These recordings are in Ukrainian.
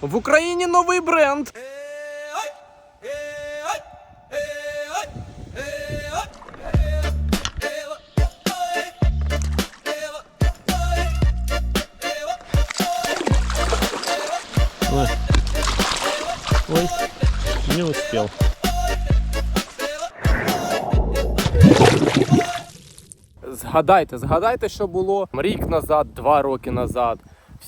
В Україні новий бренд. Ой. Ой, не успел. Згадайте, згадайте, що було рік назад, два роки назад.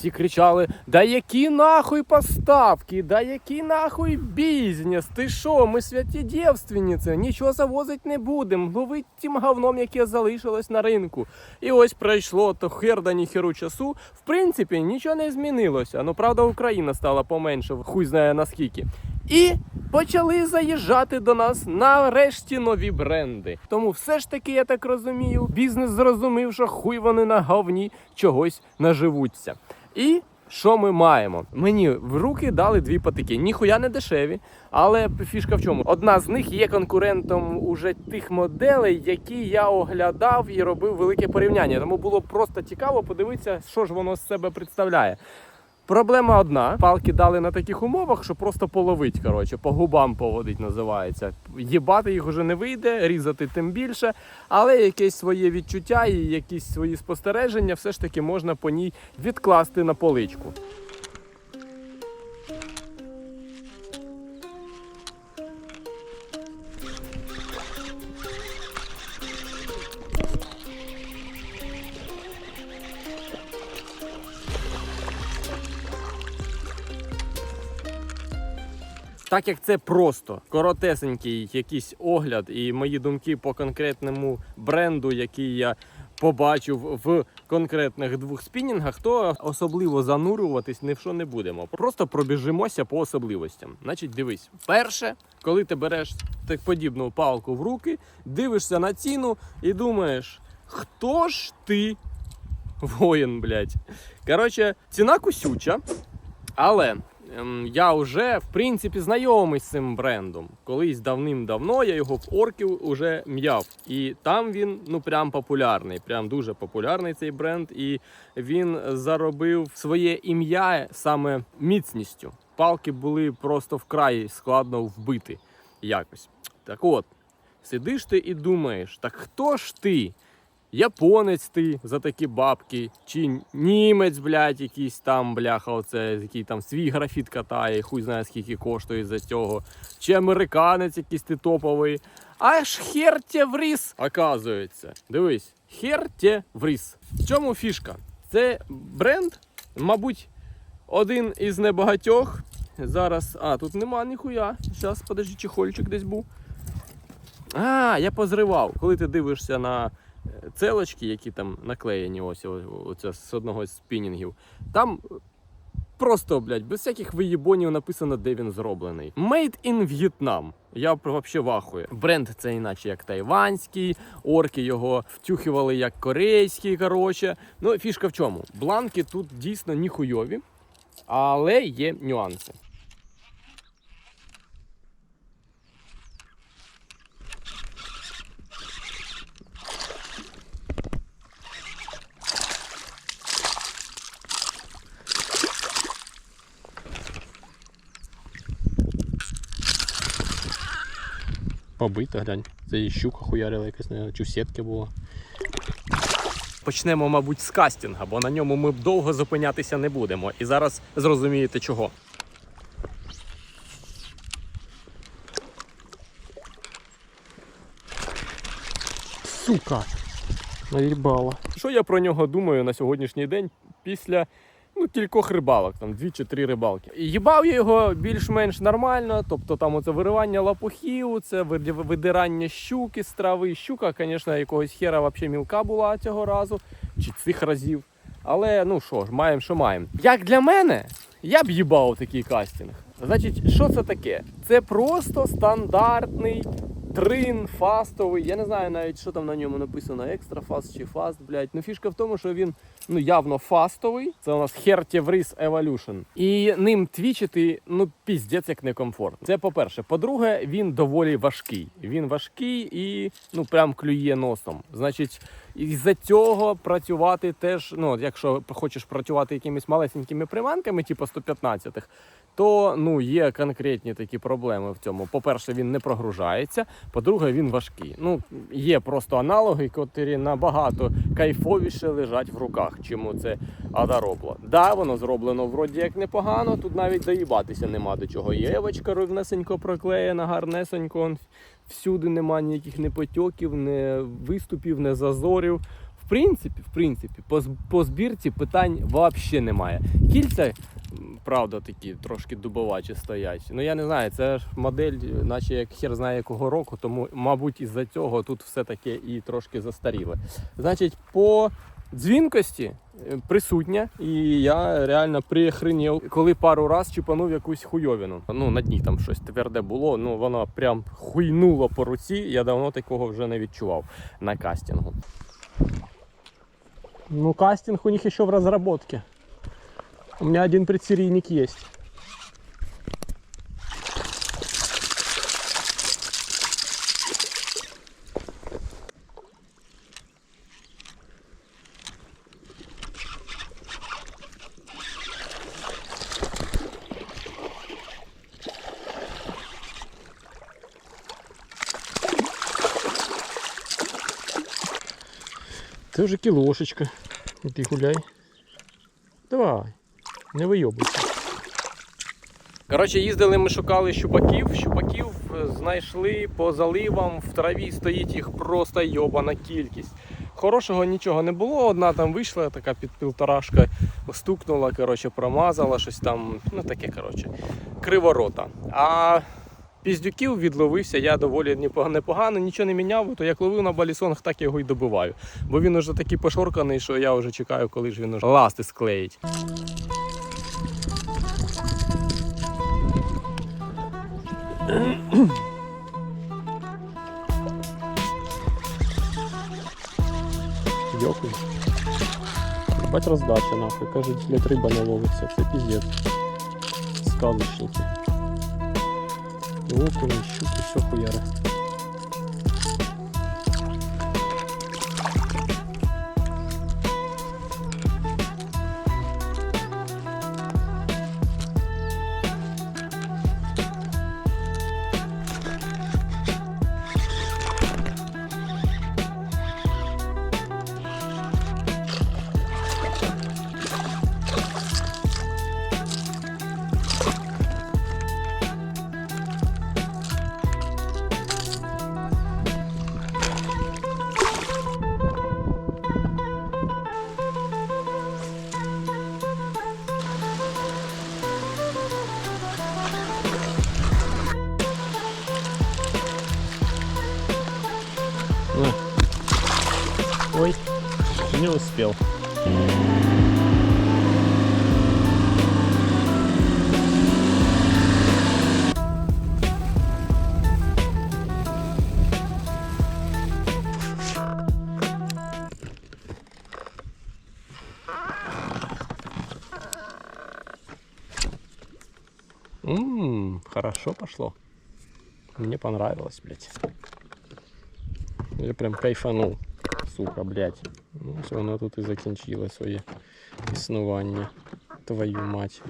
Всі кричали: Да які нахуй поставки, да які нахуй бізнес? Ти що, ми святі дівственниці, нічого завозить не будемо. Ловить тим говном, яке залишилось на ринку. І ось пройшло то хер да ніхеру часу. В принципі, нічого не змінилося. Ну правда, Україна стала поменше, хуй знає наскільки. І почали заїжджати до нас нарешті нові бренди. Тому все ж таки, я так розумію, бізнес зрозумів, що хуй вони на говні чогось наживуться. І що ми маємо? Мені в руки дали дві патики. Ніхуя не дешеві, але фішка в чому? Одна з них є конкурентом уже тих моделей, які я оглядав і робив велике порівняння. Тому було просто цікаво подивитися, що ж воно з себе представляє. Проблема одна: палки дали на таких умовах, що просто половить, коротше, по губам поводить називається. Їбати їх уже не вийде, різати тим більше, але якесь своє відчуття і якісь свої спостереження все ж таки можна по ній відкласти на поличку. Так як це просто коротесенький якийсь огляд і мої думки по конкретному бренду, який я побачив в конкретних двох спінінгах, то особливо занурюватись ні в що не будемо. Просто пробіжимося по особливостям. Значить, дивись, перше, коли ти береш так подібну палку в руки, дивишся на ціну і думаєш, хто ж ти воїн, блядь. Коротше, ціна кусюча, але я вже в принципі знайомий з цим брендом. Колись давним-давно я його в орків уже м'яв. І там він ну прям популярний, прям дуже популярний цей бренд. І він заробив своє ім'я саме міцністю. Палки були просто вкрай складно вбити якось. Так от, сидиш ти і думаєш, так хто ж ти? Японець ти за такі бабки, чи німець, блядь, якийсь там, бляха, оце, який там свій графіт катає, хуй знає скільки коштує за цього, чи американець якийсь ти топовий. Аж херте вріс, оказується. Дивись, херте вріс. В чому фішка? Це бренд, мабуть, один із небагатьох. Зараз. А, тут нема ніхуя. Зараз, подожди, чехольчик десь був. А, я позривав. Коли ти дивишся на целочки, які там наклеєні, ось оце з одного з спінінгів, там просто, блядь, без всяких виєбонів написано, де він зроблений. Made in Vietnam. Я взагалі вахую. Бренд це іначе як тайванський, орки його втюхували як корейський. Коротше. Ну, фішка в чому? Бланки тут дійсно ніхуйові, але є нюанси. Побита, глянь. Це і щука хуярила якась, наверное, чи в сітки була. Почнемо, мабуть, з кастінга, бо на ньому ми довго зупинятися не будемо. І зараз зрозумієте чого. Сука! Наїбала. Що я про нього думаю на сьогоднішній день після ну, кількох рибалок, там дві чи три рибалки. Їбав я його більш-менш нормально, тобто там оце виривання лапухів, це видирання щуки з трави. Щука, звісно, якогось хера взагалі мілка була цього разу, чи цих разів. Але ну що ж, маємо, що маємо. Як для мене, я б їбав такий кастинг. Значить, що це таке? Це просто стандартний трин фастовий. Я не знаю навіть, що там на ньому написано, екстра фаст чи фаст, блядь. Ну фішка в тому, що він ну явно фастовий. Це у нас Hertevris Evolution. І ним твічити, ну піздець як некомфортно. Це по-перше. По-друге, він доволі важкий. Він важкий і ну прям клює носом. Значить, І з-за цього працювати теж, ну, якщо хочеш працювати якимись малесенькими приманками, типу 115-х, то ну, є конкретні такі проблеми в цьому. По-перше, він не прогружається, по-друге, він важкий. Ну, є просто аналоги, котрі набагато кайфовіше лежать в руках, чому це Адаробло. Да, воно зроблено вроді як непогано, тут навіть доїбатися нема до чого. Євочка ровнесенько проклеєна, гарнесенько. Всюди нема ніяких не потьоків, не виступів, не зазорів. В принципі, в принципі, по, по збірці питань взагалі немає. Кільця, правда, такі трошки дубовачі стоять. Ну я не знаю, це ж модель, наче як хер знає якого року, тому, мабуть, із-за цього тут все таке і трошки застаріле. Значить, по дзвінкості е, присутня, і я реально прихренів, коли пару раз чіпанув якусь хуйовину. Ну, на дні там щось тверде було, ну воно прям хуйнуло по руці. Я давно такого вже не відчував на кастингу. Ну, кастинг у них еще в разработке. У меня один предсерийник есть. Це вже кілошечка. Іди гуляй. Давай, не вийобуйся. Коротше, їздили, ми шукали щупаків. Щупаків е, знайшли по заливам, в траві стоїть їх просто йобана кількість. Хорошого нічого не було. Одна там вийшла, така під півторашка, стукнула, коротше, промазала щось там. Ну таке, коротше, криворота. А піздюків відловився я доволі непог- непогано, нічого не міняв, то як ловив на балісонг, так його й добиваю. Бо він уже такий пошорканий, що я вже чекаю, коли ж він уже ласти склеїть. Дякую. Бать роздача нахуй. Кажуть, блядь, риба не ловиться. Це піздець. Сказочники. Окуні, щуки, все хуяри. Не успел. Ммм, хорошо пошло. Мне понравилось, блядь. Я прям кайфанув, сука, блядь. Ну, ось воно тут і закінчило своє існування. Твою мать.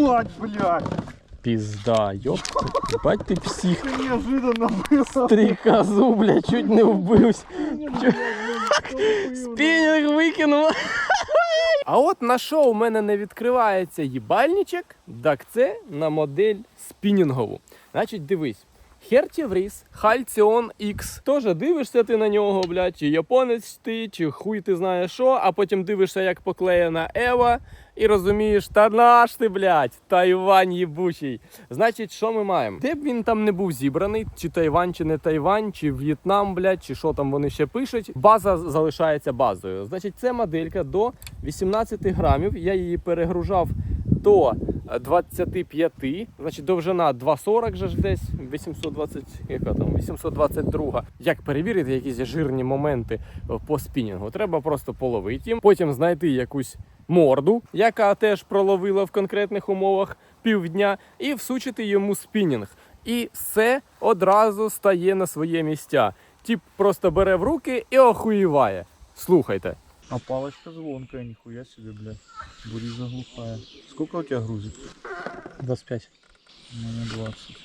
Мать, блядь! Пізда, йоп. Бать ти псих. Неожиданно было. Стрікозу, блядь, чуть не вбився. Спінінг викинув. А от на що у мене не відкривається їбальничок, так це на модель спінінгову. Значить, дивись. Хертівріс, Хальціон X. Тоже дивишся ти на нього, блядь, чи японець ти, чи хуй ти знаєш що, а потім дивишся, як поклеєна Ева, і розумієш, та наш ти, блядь, Тайвань єбучий. Значить, що ми маємо? Де б він там не був зібраний, чи Тайвань, чи не Тайвань, чи В'єтнам, блядь, чи що там вони ще пишуть. База залишається базою. Значить, це моделька до 18 грамів. Я її перегружав до 25, значить довжина 2,40 же ж десь, 820, яка там, 822. Як перевірити якісь жирні моменти по спінінгу? Треба просто половити їм, потім знайти якусь морду, яка теж проловила в конкретних умовах півдня, і всучити йому спінінг. І все одразу стає на своє місця. Тіп просто бере в руки і охуєває. Слухайте. А палочка звонкая, нихуя себе, блядь. Буриза глухая. Сколько у тебя грузит? 25. У мене 20.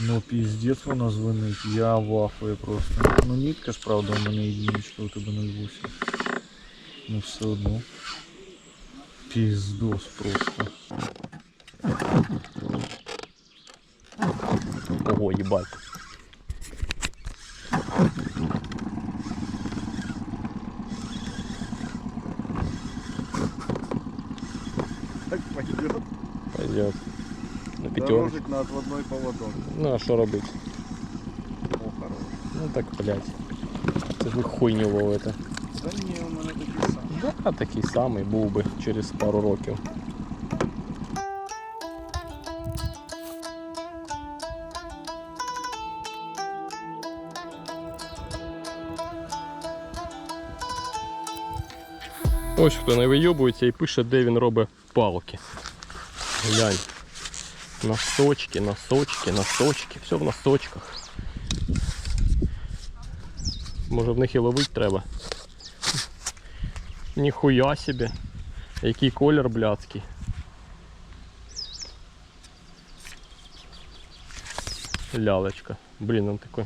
Ну пиздец вона звонить, я в ахуї просто. Ну нитка ж правда у мене единичка, у тебе 0,8. Ну все одно. Пиздос просто. Ого, їбать. Так пойдет. Пойдет. На пятерку. Дорожить на отводной поводок. Ну а что работать? О, хорош. Ну так, блядь. Це ж ви хуйню ловите. Та ні, у мене такие самые. Да, такий самий був би через пару років. Ось хто не вийобується і пише, де він робить палки. Глянь. Носочки, носочки, носочки. Все в носочках. Може в них і ловити треба. Ніхуя собі. Який колір блядський. Лялечка. Блін, він такий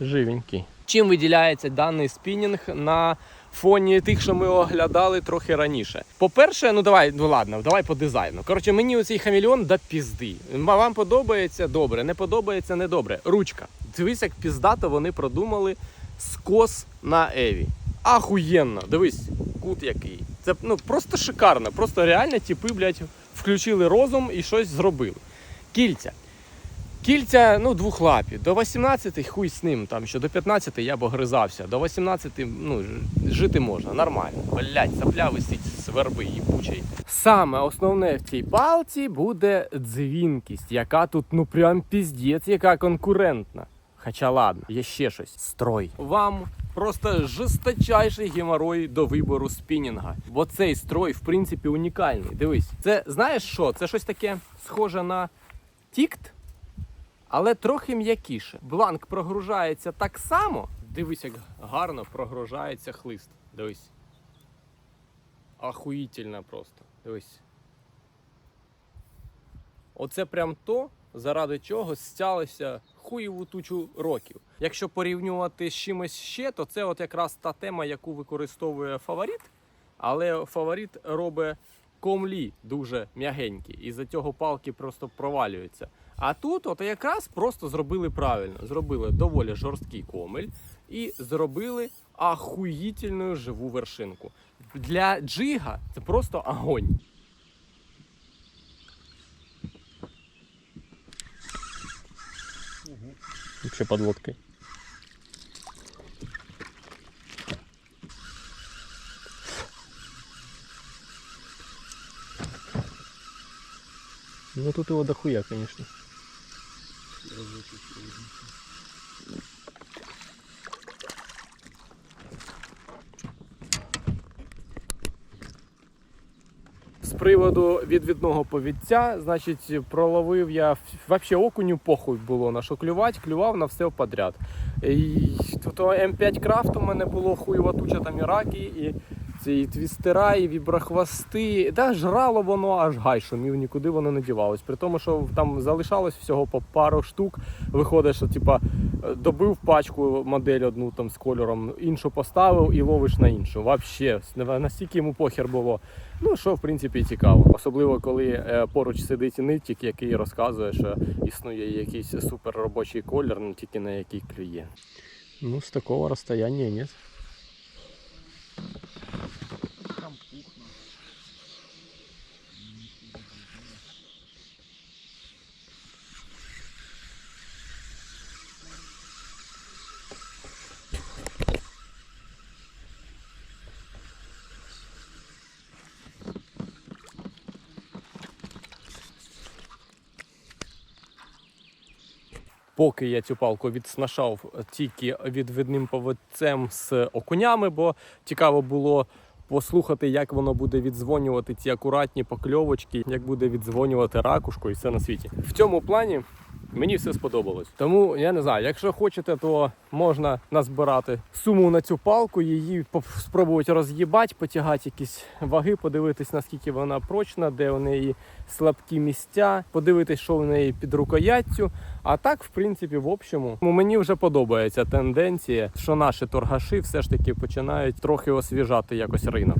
живенький. Чим виділяється даний спінінг на фоні тих, що ми оглядали трохи раніше? По-перше, ну давай, ну ладно, давай по дизайну. Коротше, мені оцей хамільон да пізди. Вам подобається добре, не подобається не добре. Ручка. Дивись, як піздато вони продумали скос на Еві. Ахуєнно, дивись, кут який. Це ну просто шикарно. Просто реально типи, блядь, включили розум і щось зробили. Кільця. Кільця, ну, двохлапі. До 18 хуй з ним, там що до 15 я б огризався. До 18 ну, жити можна, нормально. Блять, сапля висить з верби їбучий. Саме основне в цій палці буде дзвінкість, яка тут ну прям піздець, яка конкурентна. Хоча ладно, є ще щось. Строй. Вам просто жесточайший геморой до вибору спінінга. Бо цей строй, в принципі, унікальний. Дивись, це знаєш що? Це щось таке схоже на тікт, але трохи м'якіше. Бланк прогружається так само. Дивись, як гарно прогружається хлист. Дивись. Ахуїтельно просто. Дивись. Оце прям то, заради чого стялися хуєву тучу років. Якщо порівнювати з чимось ще, то це от якраз та тема, яку використовує фаворит. Але фаворит робить комлі дуже м'ягенькі, і за цього палки просто провалюються. А тут, от якраз просто зробили правильно. Зробили доволі жорсткий комель і зробили ахуїтельну живу вершинку. Для джига це просто огонь. Ще під лодкою. Ну тут его дохуя, конечно. З приводу відвідного повідця, значить, проловив я взагалі окуню похуй було на що клювати, клював на все подряд. І тут М5 крафт у мене було хуйова туча там і раки, і ці і твістера, і віброхвости. Та жрало воно аж гай шумів, нікуди воно не дівалось. При тому, що там залишалось всього по пару штук. Виходить, що типа добив пачку модель одну там з кольором, іншу поставив і ловиш на іншу. Вообще, настільки йому похер було. Ну, що в принципі цікаво. Особливо, коли е, поруч сидить нитік, який розказує, що існує якийсь супер робочий колір, ну тільки на який клює. Ну, с такого расстояния нет. Поки я цю палку відснашав тільки відвідним поводцем з окунями, бо цікаво було послухати, як воно буде віддзвонювати ці акуратні покльовочки, як буде віддзвонювати ракушку і все на світі. В цьому плані мені все сподобалось. Тому я не знаю, якщо хочете, то можна назбирати суму на цю палку, її спробувати роз'їбати, потягати якісь ваги, подивитись, наскільки вона прочна, де у неї слабкі місця, подивитись, що в неї під рукояттю. А так, в принципі, в общому, мені вже подобається тенденція, що наші торгаші все ж таки починають трохи освіжати якось ринок.